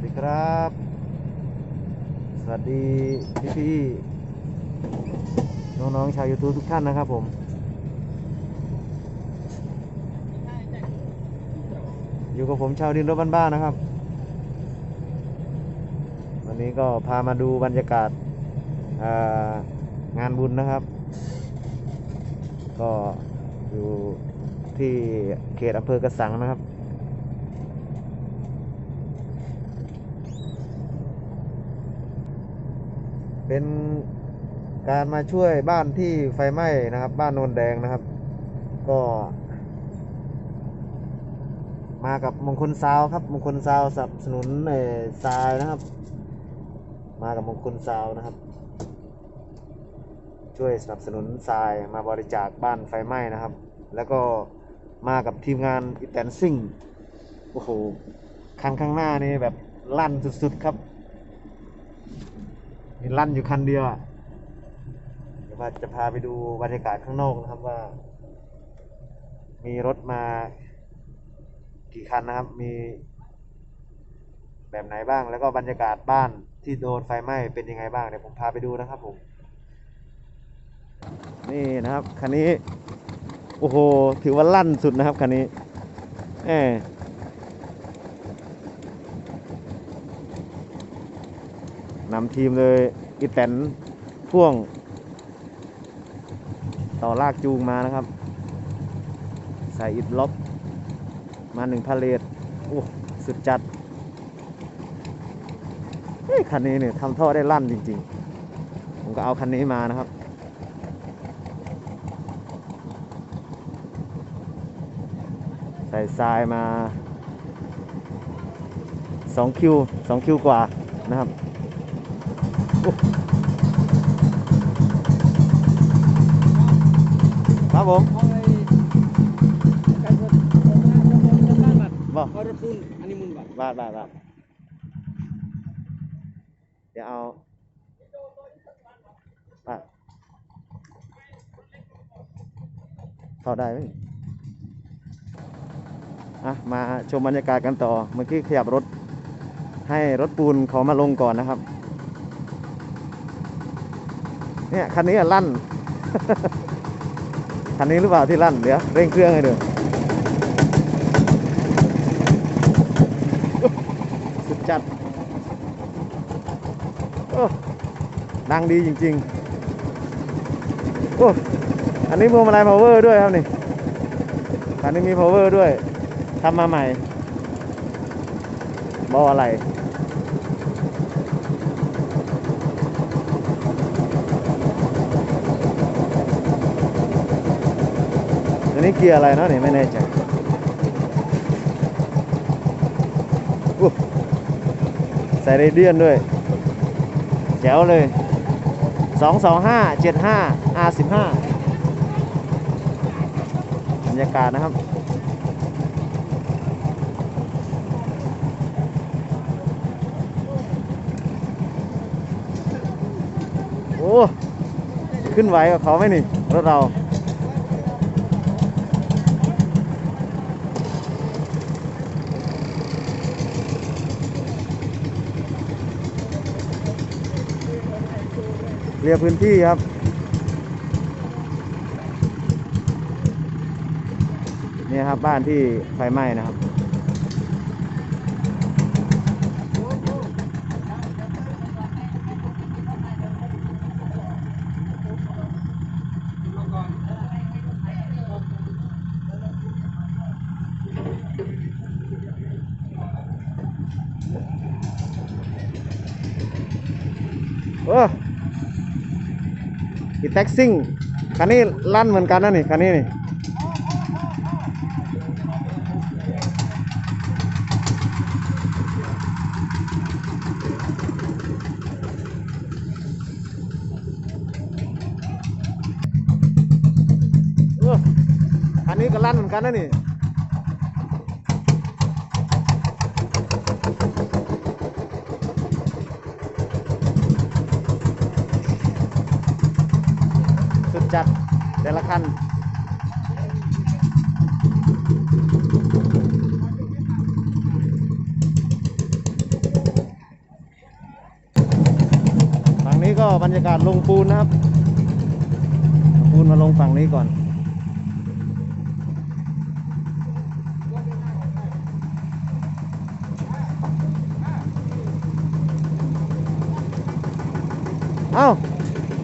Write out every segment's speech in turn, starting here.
สดีครับ สวัสดีพี่พี่น้องๆชาว YouTube ทุกท่านนะครับผมอยู่กับผมชาวดินรถบ้านๆนะครับ วันนี้ก็พามาดูบรรยากาศางานบุญนะครับ ก็อยู่ที่เขตอำเภอกระสังนะครับ เป็นการมาช่วยบ้านที่ไฟไหม้นะครับ บ้านโนนแดงนะครับ ก็ มากับมงคลซาวครับ มงคลซาวสนับสนุนเอ่อทรายนะครับ มากับมงคลซาวนะครับ ช่วยสนับสนุนทรายมาบริจาคบ้านไฟไหม้นะครับ แล้วก็มากับทีมงานอิตแตนซิ่งโอ้โหคันข้างหน้านี่แบบลั่นสุดๆครับ มีลั่นอยู่คันเดียวอะเดี๋ยวว่าจะพาไปดูบรรยากาศข้างนอกนะครับว่า มีรถมากี่คันนะครับ มีแบบไหนบ้าง แล้วก็บรรยากาศบ้านที่โดนไฟไหม้เป็นยังไงบ้างเดี๋ยวผมพาไปดูนะครับผมนี่นะครับคันนี้ โอ้โห ถือว่าลั่นสุดนะครับคันนี้แหม นำทีมเลยอีแตนพ่วง ต่อลากจูงมานะครับ ใส่อิดล็อบมาหนึ่งพาเลทโอ้สุดจัดเฮ้ยคันนี้เนี่ยทำท่อได้ลั่นจริงๆ ผมก็เอาคันนี้มานะครับใส่ทรายมา2คิว2คิวกว่านะครับ ครับผมเอาไอ้ไก่สดเอาหน้าเอาบอาบ้านบัดบอกรถปูนอันนี้มุนบัดบาทบาทบาทเดี๋ยวเอาบาทเข้าได้ไหมอะมาชมบรรยากาศกันต่อ เมื่อกี้ขยับรถให้รถปูนเขามาลงก่อนนะครับ เนี่ยคันนี้อะลั่น คันนี้หรือเปล่าที่ลั่น เดี๋ยวเร่งเครื่องให้ดูสุดจัดโอ้ดังดีจริงๆโอ้อันนี้พวงมาลัย power ด้วยครับนี่คันนี้มี power ด้วยทำมาใหม่บออะไร นนี้เกียร์อะไรเนาะนี่ไม่แน่ใจใส่เรเดียนด้วย แจ๋วเลย 225 75 R15 บรรยากาศนะครับโอ้ ขึ้นไหวกับเขาไหมนี่ รถเรา เรียพื้นที่ครับ นี่ครับบ้านที่ไฟไหม้นะครับ เออ คันนี้ก็ลั่นเหมือนกันนะ แต่ละคันฝั่งนี้ก็บรรยากาศลงปูนนะครับ ปูนมาลงฝั่งนี้ก่อนเอา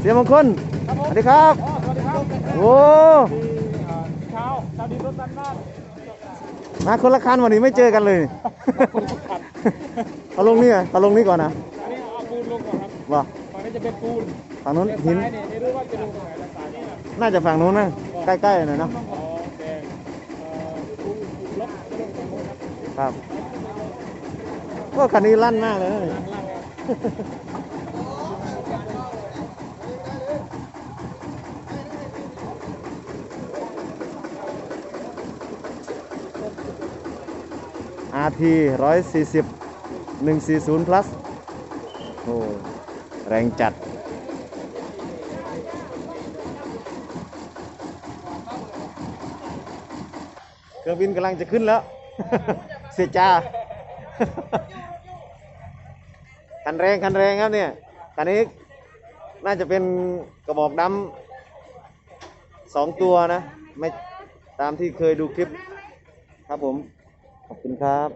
เสียมงคลสวัสดีครับ วัสดีครับโอ้เช้าเช้าดีรถตันบ้านมาคนละคันวันนี้ไม่เจอกันเลยเอาลงนี่ไงเอาลงนี่ก่อนนะอันนี้เอาปูนลงก่อนครับว่าฝั่งนี้จะเป็นปูนฝั่งนู้นแต่หินซ้ายเนี่ยไม่รู้ว่าจะลงตรงไหนแต่ซ้ายนี่นะน่าจะฝั่งนู้นนะใกล้ๆหน่อยเนาะอ๋อโอเคเอ่อปูนลบลงตรงนู้นครับครับก็คันนี้ลั่นมากเลยนะล่างล่าง ครับอาร์ทีร้อยสี่สิบหนึ่งสี่ศูนย์ plus โอ้แรงจัด เครื่องบินกำลังจะขึ้นแล้ว เสียจ้าคันแรงคันแรงครับเนี่ยคันนี้น่าจะเป็นกระบอกดำสองตัวนะ ไม่ตามที่เคยดูคลิปครับผม ขอบคุณครับ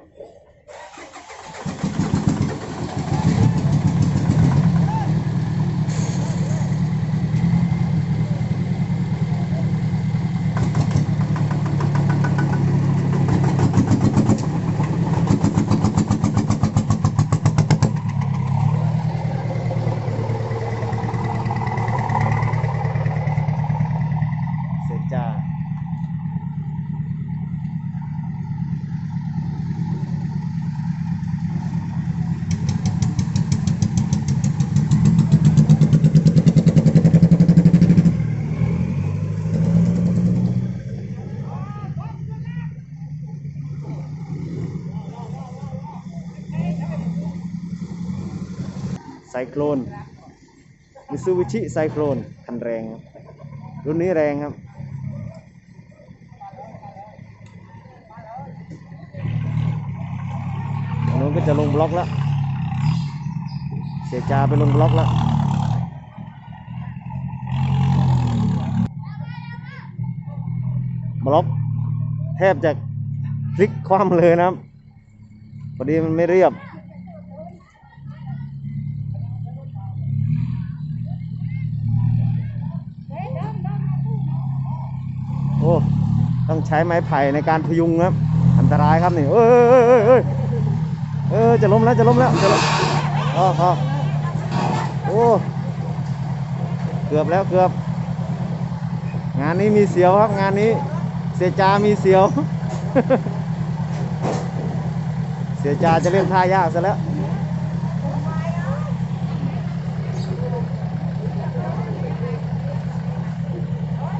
ไซโครนมิซูบิชิไซโครนคันแรงครับรุ่นนี้แรงครับอันนู้นก็จะลงบล็อกแล้ว เสียจาไปลงบล็อกแล้วบล็อกแทบจะพลิกคว่ำเลยนะครับพอดีมันไม่เรียบ โอ้ต้องใช้ไม้ไผ่ในการพยุงครับ อันตรายครับนี่เอ้ยเอ้ยเอ้ยเอ้ยเออจะล้มแล้วจะล้มแล้วจะล้มอ๋ออ๋อโอ้เกือบแล้วเกือบ งานนี้มีเสียวครับงานนี้ เสียจามีเสียว เสียจาจะเล่นท่ายากซะแล้ว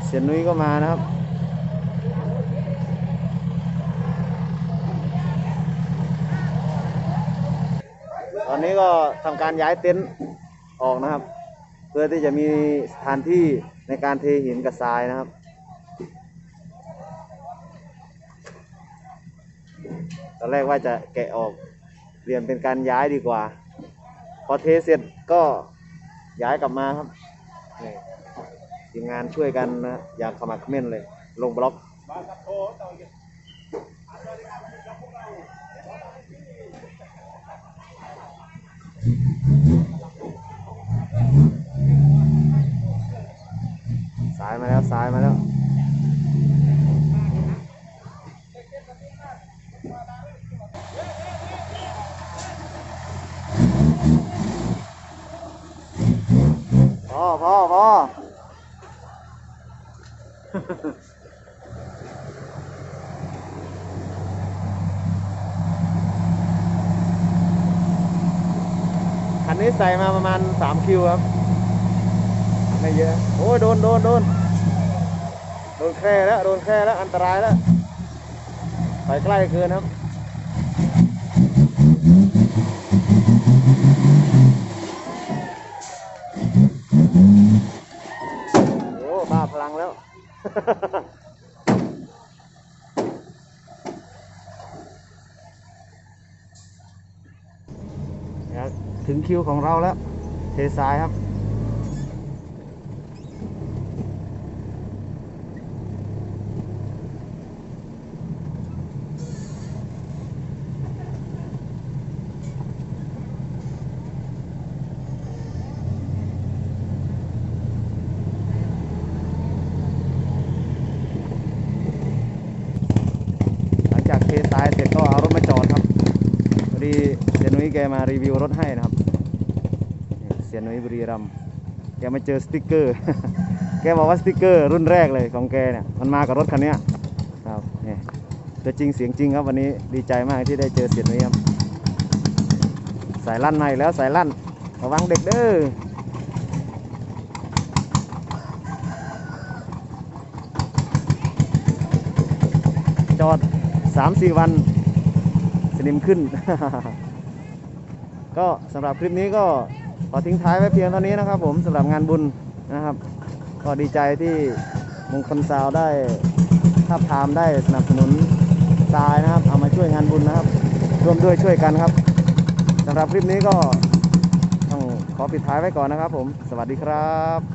เสียนุ้ยก็มานะครับ นี้ก็ทำการย้ายเต็นท์ออกนะครับ เพื่อที่จะมีสถานที่ในการเทหินกับทรายนะครับ ตอนแรกว่าจะแกะออกเปลี่ยนเป็นการย้ายดีกว่า พอเทเสร็จก็ย้ายกลับมาครับนี่ทีมงานช่วยกันนะอย่างขมักเขม้นเลย ลงบล็อก สายมาแล้วสายมาแล้วพ่อพ่อพ่อ นี้ใส่มาประมาณ3คิวครับ ไม่เยอะ โอ้ยโดนโดนโดนโดนแค่แล้ว โดนแค่แล้ว อันตรายแล้ว ไปใกล้เกินครับโอ้บ้าพลังแล้ว นะครับ ถึงคิวของเราแล้ว เทสายครับ สีย นุ้ยแกมารีวิวรถให้นะครับเสียนุ้ยบุรีรัมแกมาเจอสติกเกอร์ แกบอกว่าสติกเกอร์รุ่นแรกเลยของแกเนี่ยมันมากับรถคันนี้ครับเนี่ตัวจริงเสียงจริงครับวันนี้ดีใจมากที่ได้เจอเสียนุ้ยครับสายลั่นมาอีกแล้วสายลั่นระวังเด็กเด้อจอด3-4วันสนิมขึ้น ก็สำหรับคลิปนี้ก็ขอทิ้งท้ายไว้เพียงเท่านี้นะครับ ผมสำหรับงานบุญนะครับ ก็ดีใจที่มงคลซาวได้ท้าบทามได้สนับสนุนทรายนะครับ เอามาช่วยงานบุญนะครับ ร่วมด้วยช่วยกันครับสำหรับคลิปนี้ก็ต้องขอปิดท้ายไว้ก่อนนะครับผม สวัสดีครับ